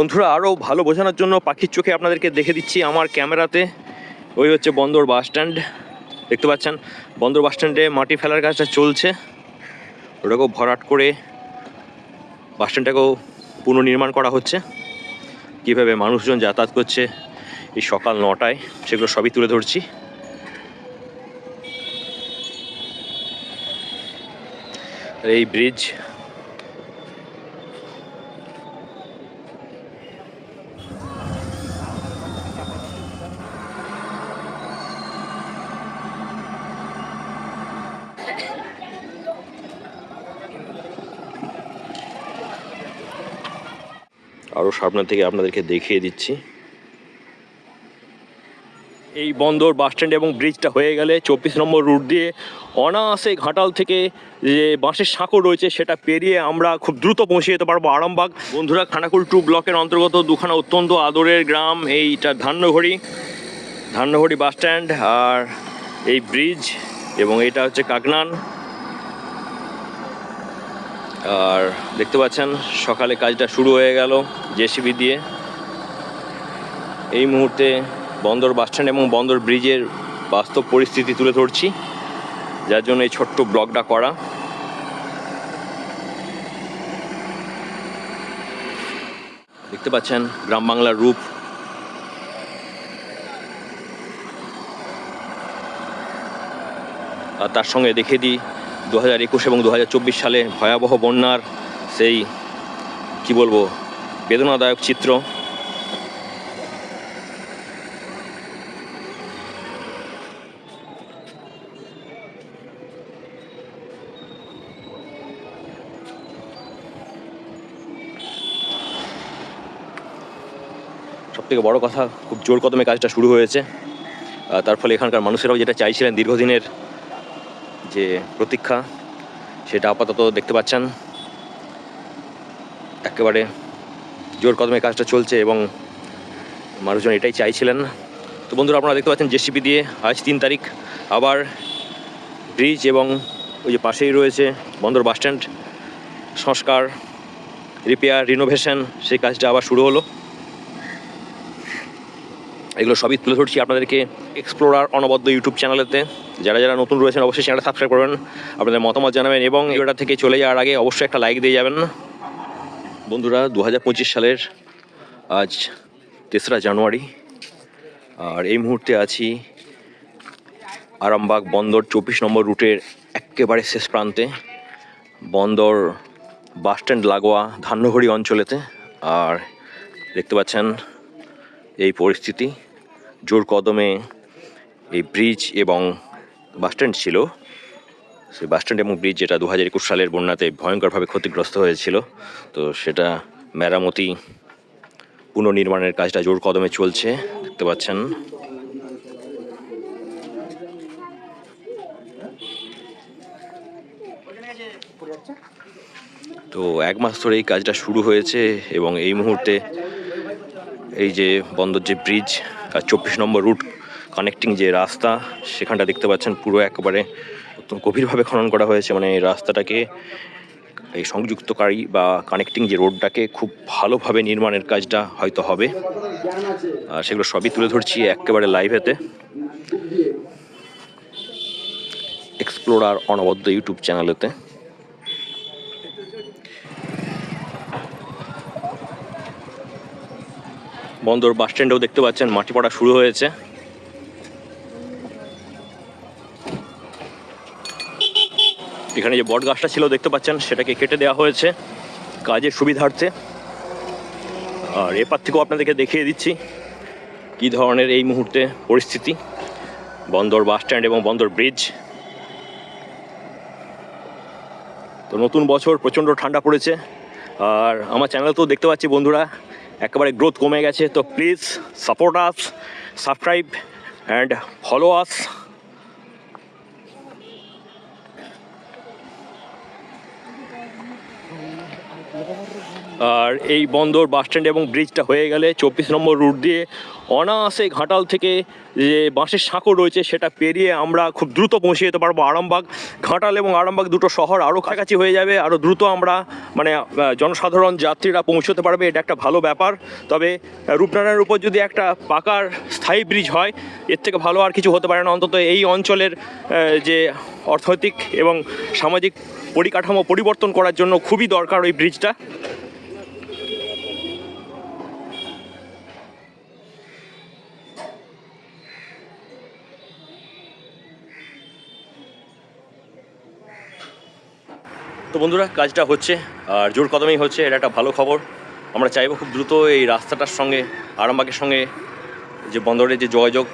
বন্ধুরা আরও ভালো বোঝানোর জন্য পাখির চোখে আপনাদেরকে দেখে দিচ্ছি আমার ক্যামেরাতে। ওই হচ্ছে বন্দর বাস স্ট্যান্ড। দেখতে পাচ্ছেন, বন্দর বাস স্ট্যান্ডে মাটি ফেলার কাজটা চলছে। ওটাকেও ভরাট করে বাস স্ট্যান্ডটাকেও পুনর্নির্মাণ করা হচ্ছে। কীভাবে মানুষজন যাতায়াত করছে এই সকাল নটায়, সেগুলো সবই তুলে ধরছি। এই ব্রিজ আরও সামনে থেকে আপনাদেরকে দেখিয়ে দিচ্ছি। এই বন্দর বাস স্ট্যান্ড এবং ব্রিজটা হয়ে গেলে চব্বিশ নম্বর রুট দিয়ে অনায়াসে ঘাটাল থেকে যে বাঁশের সাঁকো রয়েছে, সেটা পেরিয়ে আমরা খুব দ্রুত পৌঁছে যেতে পারব আরামবাগ। বন্ধুরা, খানাকুল টু ব্লকের অন্তর্গত দুখানা অত্যন্ত আদরের গ্রাম, এইটা ধান্যঘড়ি। ধান্যঘড়ি বাস স্ট্যান্ড আর এই ব্রিজ এবং এটা হচ্ছে কাকনান। আর দেখতে পাচ্ছেন, সকালে কাজটা শুরু হয়ে গেল জেসিবি দিয়ে। এই মুহূর্তে বন্দর বাস স্ট্যান্ড এবং বন্দর ব্রিজের বাস্তব পরিস্থিতি তুলে ধরছি, যার জন্য এই ছোট্ট ব্লগটা করা। দেখতে পাচ্ছেন, গ্রাম বাংলার রূপ। আর তার সঙ্গে দেখে দিই দু হাজার একুশ এবং দু হাজার চব্বিশ সালে ভয়াবহ বন্যার সেই, কি বলব, বেদনাদায়ক চিত্র। থেকে বড় কথা, খুব জোর কদমে কাজটা শুরু হয়েছে। তার ফলে এখানকার মানুষেরাও যেটা চাইছিলেন দীর্ঘদিনের যে প্রতীক্ষা, সেটা আপাতত দেখতে পাচ্ছেন। একেবারে জোর কদমে কাজটা চলছে এবং মানুষজন এটাই চাইছিলেন। তো বন্ধুরা, আপনারা দেখতে পাচ্ছেন জেসিপি দিয়ে আজ তিন তারিখ। আবার ব্রিজ এবং ওই যে পাশেই রয়েছে বন্দর বাস স্ট্যান্ড সংস্কার, রিপেয়ার, রিনোভেশন, সেই কাজটা আবার শুরু হলো। এগুলো সবই তুলে ধরছি আপনাদেরকে এক্সপ্লোরার অনবদ্য ইউটিউব চ্যানেলেতে যারা যারা নতুন রয়েছেন, অবশ্যই চ্যানেলটা সাবস্ক্রাইব করবেন, আপনাদের মতামত জানাবেন এবং ভিডিওটা থেকে চলে যাওয়ার আগে অবশ্যই একটা লাইক দিয়ে যাবেন। বন্ধুরা দু হাজার পঁচিশ সালের আজ তেসরা জানুয়ারি, আর এই মুহূর্তে আছি আরামবাগ বন্দর চব্বিশ নম্বর রুটের একেবারে শেষ প্রান্তে, বন্দর বাস স্ট্যান্ড লাগোয়া ধান্যঘড়ি অঞ্চলেতে। আর দেখতে পাচ্ছেন এই পরিস্থিতি। জোর কদমে এই ব্রিজ এবং বাসস্ট্যান্ড ছিল। সেই বাসস্ট্যান্ড এবং ব্রিজ যেটা দু হাজার একুশ সালের বন্যাতে ভয়ঙ্করভাবে ক্ষতিগ্রস্ত হয়েছিল, তো সেটা মেরামতি পুনর্নির্মাণের কাজটা জোর কদমে চলছে, দেখতে পাচ্ছেন। তো এক মাস ধরে এই কাজটা শুরু হয়েছে এবং এই মুহূর্তে এই যে বন্দর যে ব্রিজ চব্বিশ নম্বর রুট কানেক্টিং যে রাস্তা, সেখানটা দেখতে পাচ্ছেন পুরো একেবারে অত্যন্ত গভীরভাবে খনন করা হয়েছে। মানে এই রাস্তাটাকে এই সংযুক্তকারী বা কানেক্টিং যে রোডটাকে খুব ভালোভাবে নির্মাণের কাজটা হয়তো হবে। আর সেগুলো সবই তুলে ধরছি একেবারে লাইভেতে এক্সপ্লোরার অনবদ্য ইউটিউব চ্যানেলেতে। বন্দর বাস স্ট্যান্ডেও দেখতে পাচ্ছেন, মাটি পড়া শুরু হয়েছে। এখানে যে বট গাছটা ছিল দেখতে পাচ্ছেন, সেটাকে কেটে দেওয়া হয়েছে কাজের সুবিধার্থে। আর এপার থেকেও আপনাদেরকে দেখিয়ে দিচ্ছি কী ধরনের এই মুহূর্তে পরিস্থিতি, বন্দর বাস স্ট্যান্ড এবং বন্দর ব্রিজ। তো নতুন বছর প্রচণ্ড ঠান্ডা পড়েছে, আর আমার চ্যানেল তো দেখতে পাচ্ছি বন্ধুরা একেবারে গ্রোথ কমে গেছে। তো please support us subscribe and follow us আর এই বন্দর বাস স্ট্যান্ড এবং ব্রিজটা হয়ে গেলে চব্বিশ নম্বর রুট দিয়ে অনায়াসে ঘাটাল থেকে যে বাঁশের সাঁকো রয়েছে, সেটা পেরিয়ে আমরা খুব দ্রুত পৌঁছে যেতে পারব আরামবাগ। ঘাটাল এবং আরামবাগ দুটো শহর আরও কাছাকাছি হয়ে যাবে আরও দ্রুত আমরা মানে জনসাধারণ, যাত্রীরা পৌঁছতে পারবে, এটা একটা ভালো ব্যাপার। তবে রূপনারায়ণের উপর যদি একটা পাকার স্থায়ী ব্রিজ হয়, এর থেকে ভালো আর কিছু হতে পারে না। অন্তত এই অঞ্চলের যে অর্থনৈতিক এবং সামাজিক পরিকাঠামো পরিবর্তন করার জন্য খুবই দরকার ওই ব্রিজটা। তো বন্ধুরা, কাজটা হচ্ছে আর জোর কদমেই হচ্ছে, এটা একটা ভালো খবর। আমরা চাইব খুব দ্রুত এই রাস্তাটার সঙ্গে, আরামবাগের সঙ্গে যে বন্দরের যে যোগাযোগ,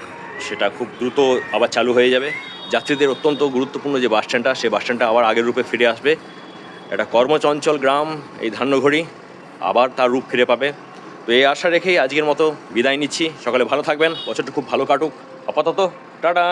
সেটা খুব দ্রুত আবার চালু হয়ে যাবে। যাত্রীদের অত্যন্ত গুরুত্বপূর্ণ যে বাস স্ট্যান্ডটা, সেই বাস স্ট্যান্ডটা আবার আগের রূপে ফিরে আসবে। একটা কর্মচঞ্চল গ্রাম, এই ধান্যঘড়ি আবার তার রূপ ফিরে পাবে। তো এই আশা রেখেই আজকের মতো বিদায় নিচ্ছি। সকালে ভালো থাকবেন, বছরটা খুব ভালো কাটুক। আপাতত, টাটা!